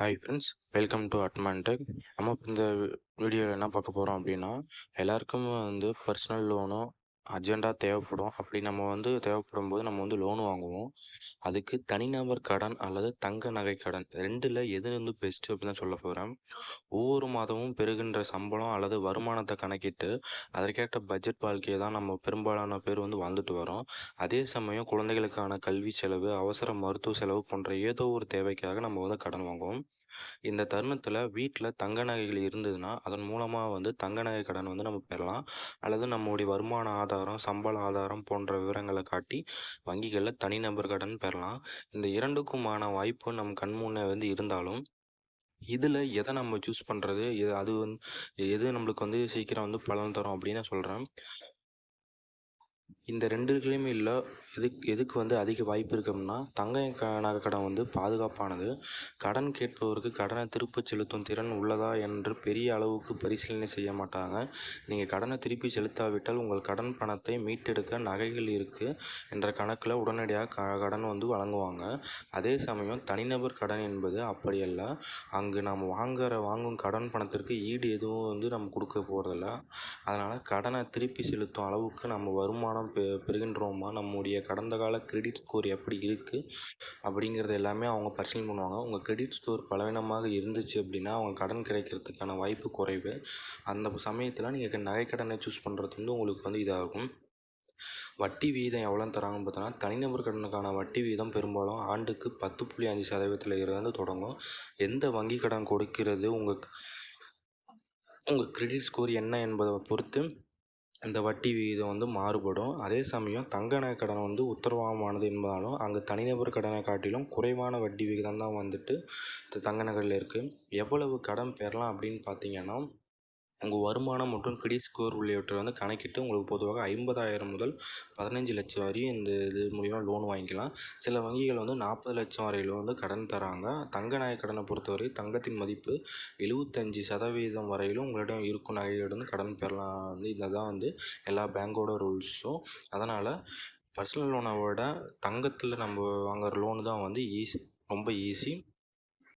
Hi friends welcome to Admantech நம்ம இப்போ இந்த வீடியோவில் என்ன பார்க்க போகிறோம் அப்படின்னா எல்லாருக்குமே வந்து பர்சனல் லோனோ அர்ஜெண்ட்டாக தேவைப்படும். அப்படி நம்ம வந்து தேவைப்படும் போது நம்ம வந்து லோன் வாங்குவோம். அதுக்கு தனிநபர் கடன் அல்லது தங்க நகை கடன் ரெண்டில் எது வந்து பெஸ்ட்டு அப்படின்னு சொல்ல போகிறேன் ஒவ்வொரு மாதமும் பெறுகின்ற சம்பளம் அல்லது வருமானத்தை கணக்கிட்டு அதற்கேற்ற பட்ஜெட் வாழ்க்கையை தான் நம்ம பெரும்பாலான பேர் வந்து வாழ்ந்துட்டு வரோம். அதே சமயம் குழந்தைகளுக்கான கல்வி செலவு அவசர மருத்துவ செலவு போன்ற ஏதோ ஒரு தேவைக்காக நம்ம வந்து கடன் வாங்குவோம். இந்த தருணத்தில் வீட்டில் தங்க நகைகள் இருந்ததுன்னா அதன் மூலமாக வந்து தங்க நகை கடன் வந்து நம்ம பெறலாம். அல்லது நம்முடைய வருமான ஆதாரம் சம்பள ஆதாரம் போன்ற விவரங்களை காட்டி வங்கிகளில் தனிநபர் கடன் பெறலாம். இந்த இரண்டுக்குமான வாய்ப்பு நம் கண் முன்னே வந்து இருந்தாலும் இதில் எதை நம்ம சூஸ் பண்ணுறது எது அது வந்து எது நம்மளுக்கு வந்து சீக்கிரம் வந்து பலன் தரும் அப்படின்னு நான் சொல்கிறேன் இந்த ரெண்டுலையுமே இல்லை. எதுக்கு எதுக்கு வந்து அதிக வாய்ப்பு இருக்கும்னா தங்க க நகை கடன் வந்து பாதுகாப்பானது. கடன் கேட்பவருக்கு கடனை திருப்பி செலுத்தும் திறன் உள்ளதா என்று பெரிய அளவுக்கு பரிசீலனை செய்ய மாட்டாங்க. நீங்கள் கடனை திருப்பி செலுத்தாவிட்டால் உங்கள் கடன் பணத்தை மீட்டெடுக்க நகைகள் இருக்குது என்ற கணக்கில் உடனடியாக க கடன் வந்து வழங்குவாங்க. அதே சமயம் தனிநபர் கடன் என்பது அப்படி அல்ல அங்கு நாம் வாங்குற வாங்கும் கடன் பணத்திற்கு ஈடு எதுவும் வந்து நம்ம கொடுக்க போகிறதில்ல அதனால் கடனை திருப்பி செலுத்தும் அளவுக்கு நம்ம வருமானம் பெ பெறுகின்றோமா? நம்முடைய கடந்த கால கிரெடிட் ஸ்கோர் எப்படி இருக்குது அப்படிங்கிறது எல்லாமே அவங்க பரிசீலனை பண்ணுவாங்க. உங்கள் கிரெடிட் ஸ்கோர் பலவீனமாக இருந்துச்சு அப்படின்னா அவங்க கடன் கிடைக்கிறதுக்கான வாய்ப்பு குறைவு. அந்த சமயத்தில் நீங்கள் நகைக்கடனை சூஸ் பண்ணுறது வந்து உங்களுக்கு வந்து இதாகும். வட்டி வீதம் எவ்வளோன்னு தராங்கன்னு பார்த்தோன்னா தனிநபர் கடனுக்கான வட்டி வீதம் பெரும்பாலும் ஆண்டுக்கு பத்து புள்ளி அஞ்சு சதவீதத்தில் இருந்து தொடங்கும். எந்த வங்கி கடன் கொடுக்கிறது? உங்கள் உங்கள் கிரெடிட் ஸ்கோர் என்ன என்பதை பொறுத்து இந்த வட்டி விகிதம் வந்து மாறுபடும். அதே சமயம் தங்க கடன் வந்து உத்தரவாதமானது என்பதாலும் அங்கே தனிநபர் கடனை காட்டிலும் குறைவான வட்டி விகிதம் தான் வந்துட்டு தங்க நகையில் இருக்குது எவ்வளவு கடன் பெறலாம் அப்படின்னு பார்த்தீங்கன்னா உங்கள் வருமானம் மற்றும் கிரெடிட் ஸ்கோர் உள்ளவற்றை வந்து கணக்கிட்டு உங்களுக்கு பொதுவாக ஐம்பதாயிரம் முதல் பதினஞ்சு லட்சம் வரையும் இந்த இது மூலிமா லோன் வாங்கிக்கலாம். சில வங்கிகள் வந்து நாற்பது லட்சம் வரையிலும் வந்து கடன் தராங்க. தங்க நகை கடனை பொறுத்தவரை தங்கத்தின் மதிப்பு எழுபத்தஞ்சி சதவீதம் வரையிலும் உங்களிடம் இருக்கும் நகையிடம் கடன் பெறலாம். வந்து இதை தான் வந்து எல்லா பேங்கோட ரூல்ஸும் அதனால் பர்சனல் லோனை விட தங்கத்தில் நம்ம வாங்குற லோனு தான் வந்து ஈஸி ரொம்ப ஈஸி